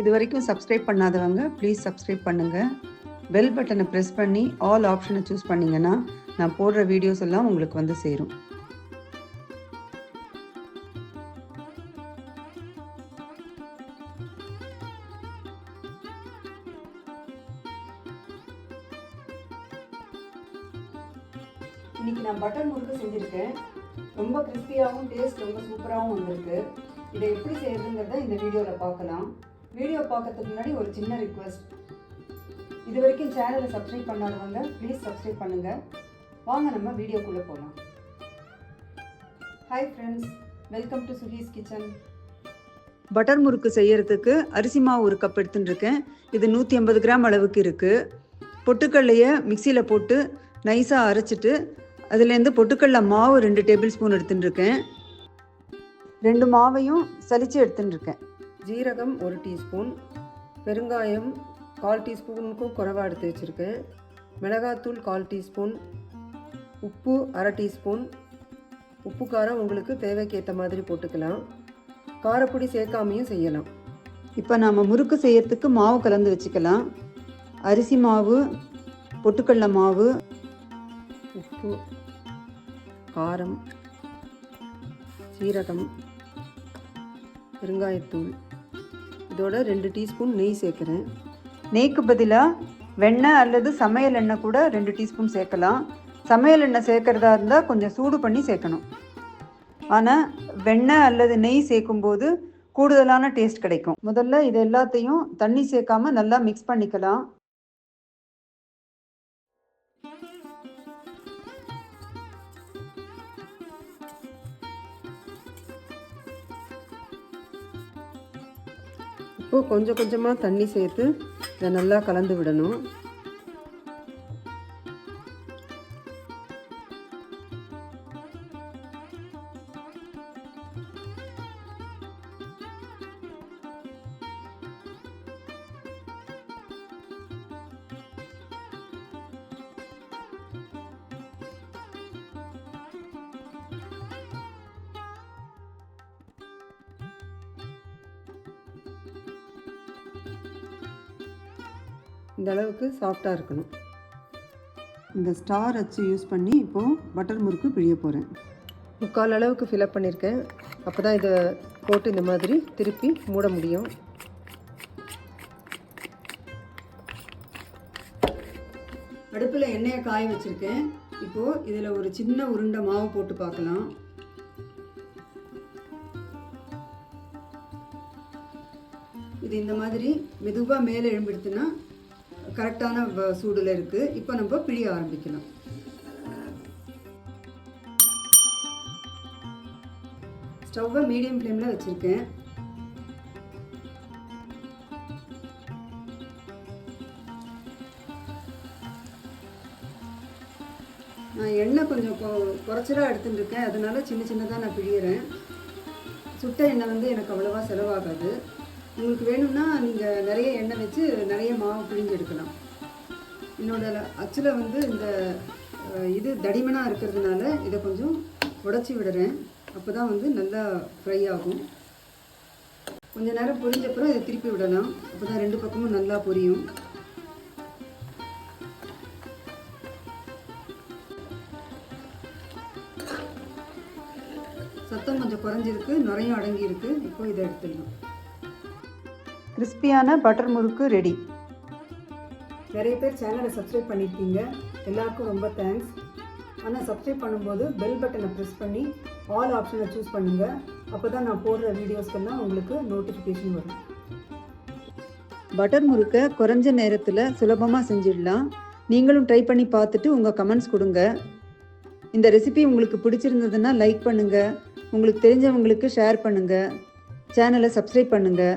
இது வரைக்கும் சப்ஸ்கிரைப் பண்ணாதவங்க ப்ளீஸ் சப்ஸ்கிரைப் பண்ணுங்கள் பெல் பட்டனை ப்ரெஸ் பண்ணி ஆல் ஆப்ஷனை சூஸ் பண்ணிங்கன்னா நான் போடுற வீடியோஸ் எல்லாம் உங்களுக்கு வந்து சேரும். இன்னைக்கு நான் பட்டர் முறுக்கு செஞ்சுருக்கேன். ரொம்ப கிறிஸ்பியாகவும் டேஸ்ட் ரொம்ப சூப்பராகவும் வந்திருக்கு. இதை எப்படி செய்யறதுங்கிறத இந்த வீடியோவில் பார்க்கலாம். வீடியோ பார்க்கறதுக்கு முன்னாடி ஒரு சின்ன ரிக்வெஸ்ட் இது வரைக்கும் சேனலை சப்ஸ்கிரைப் பண்ணாதவங்க ப்ளீஸ் சப்ஸ்கிரைப் பண்ணுங்கள் வாங்க நம்ம வீடியோக்குள்ளே போகலாம் hi friends welcome to Suhi's kitchen butter முறுக்கு செய்யறதுக்கு அரிசி மாவு ஒரு கப் எடுத்துட்டுருக்கேன். இது நூற்றி ஐம்பது கிராம் அளவுக்கு இருக்குது பொட்டுக்கல்லையை மிக்சியில் போட்டு நைஸாக அரைச்சிட்டு அதுலேருந்து பொட்டுக்கடல மாவு ரெண்டு டேபிள் ஸ்பூன் எடுத்துட்டுருக்கேன். ரெண்டு மாவையும் சலிச்சு எடுத்துட்டுருக்கேன். ஜீரகம் ஒரு டீஸ்பூன் பெருங்காயம் கால் டீஸ்பூனுக்கும் குறைவாக எடுத்து வச்சுருக்கேன். மிளகாத்தூள் கால் டீஸ்பூன் உப்பு அரை டீஸ்பூன். உப்பு காரம் உங்களுக்கு தேவைக்கேற்ற மாதிரி போட்டுக்கலாம். காரப்பொடி சேர்க்காமையும் செய்யலாம். இப்போ நாம் முறுக்கு செய்யறதுக்கு மாவு கலந்து வச்சுக்கலாம். அரிசி மாவு பொட்டுக்கடல மாவு உப்பு காரம் சீரகம் பெருங்காயத்தூள். இதோட ரெண்டு டீஸ்பூன் நெய் சேர்க்குறேன். நெய்க்கு பதிலாக வெண்ணெய் அல்லது சமையல் எண்ணெய் கூட ரெண்டு டீஸ்பூன் சேர்க்கலாம். சமையல் எண்ணெய் சேர்க்குறதா இருந்தால் கொஞ்சம் சூடு பண்ணி சேர்க்கணும். ஆனால் வெண்ணெய் அல்லது நெய் சேர்க்கும்போது கூடுதலான டேஸ்ட் கிடைக்கும். முதல்ல இது எல்லாத்தையும் தண்ணி சேர்க்காம நல்லா மிக்ஸ் பண்ணிக்கலாம். இப்போது கொஞ்சம் கொஞ்சமாக தண்ணி சேர்த்து இதை நல்லா கலந்து விடணும். இந்த அளவுக்கு சாஃப்டாக இருக்கணும். இந்த ஸ்டார் அச்சு யூஸ் பண்ணி இப்போது பட்டர் முறுக்கு பிழிய போகிறேன் முக்கால் அளவுக்கு ஃபில்அப் பண்ணியிருக்கேன் அப்போ தான் இதை போட்டு இந்த மாதிரி திருப்பி மூட முடியும். அடுப்பில் எண்ணெயை காய வச்சுருக்கேன். இப்போது இதில் ஒரு சின்ன உருண்டை மாவு போட்டு பார்க்கலாம். இது இந்த மாதிரி மெதுவாக மேலே எழும்பிடுத்துன்னா கரெக்டான சூடில் இருக்குது இப்போ நம்ம பிழிய ஆரம்பிக்கலாம். ஸ்டவ்வை மீடியம் ஃப்ளேமில் வச்சுருக்கேன். நான் எண்ணெய் கொஞ்சம் குறைச்சலாக எடுத்துட்டுருக்கேன். அதனால சின்ன சின்னதாக நான் பிழியிறேன். சுட்ட எண்ணெய் வந்து எனக்கு அவ்வளோவா செலவாகாது. உங்களுக்கு வேணும்னா நீங்கள் நிறைய எண்ணெய் வச்சு நிறைய மாவு பிழிஞ்சு எடுக்கலாம் என்னோடய அச்சில் வந்து இந்த இது தடிமனாக இருக்கிறதுனால இதை கொஞ்சம் உடச்சி விடுறேன். அப்போ தான் வந்து நல்லா ஃப்ரை ஆகும். கொஞ்ச நேரம் பொரிஞ்சப்புறம் இதை திருப்பி விடலாம். அப்போ தான் ரெண்டு பக்கமும் நல்லா பொரியும். சத்தம் கொஞ்சம் குறைஞ்சிருக்கு. நுரையும் அடங்கியிருக்கு. இப்போ இதை எடுத்துடலாம். கிறிஸ்பியான பட்டர் முறுக்கு ரெடி. நிறைய பேர் சேனலை சப்ஸ்கிரைப் பண்ணியிருக்கீங்க. எல்லாருக்கும் ரொம்ப தேங்க்ஸ் ஆனால் சப்ஸ்கிரைப் பண்ணும்போது பெல் பட்டனை ப்ரெஸ் பண்ணி ஆல் ஆப்ஷனை சூஸ் பண்ணுங்கள் அப்போ தான் நான் போடுற வீடியோஸ்க்கெல்லாம் உங்களுக்கு நோட்டிஃபிகேஷன் வரும். பட்டர் முறுக்கை குறைஞ்ச நேரத்தில் சுலபமாக செஞ்சிடலாம். நீங்களும் ட்ரை பண்ணி பார்த்துட்டு உங்கள் கமெண்ட்ஸ் கொடுங்க. இந்த ரெசிபி உங்களுக்கு பிடிச்சிருந்ததுன்னா லைக் பண்ணுங்கள் உங்களுக்கு தெரிஞ்சவங்களுக்கு ஷேர் பண்ணுங்கள் சேனலை சப்ஸ்கிரைப் பண்ணுங்கள்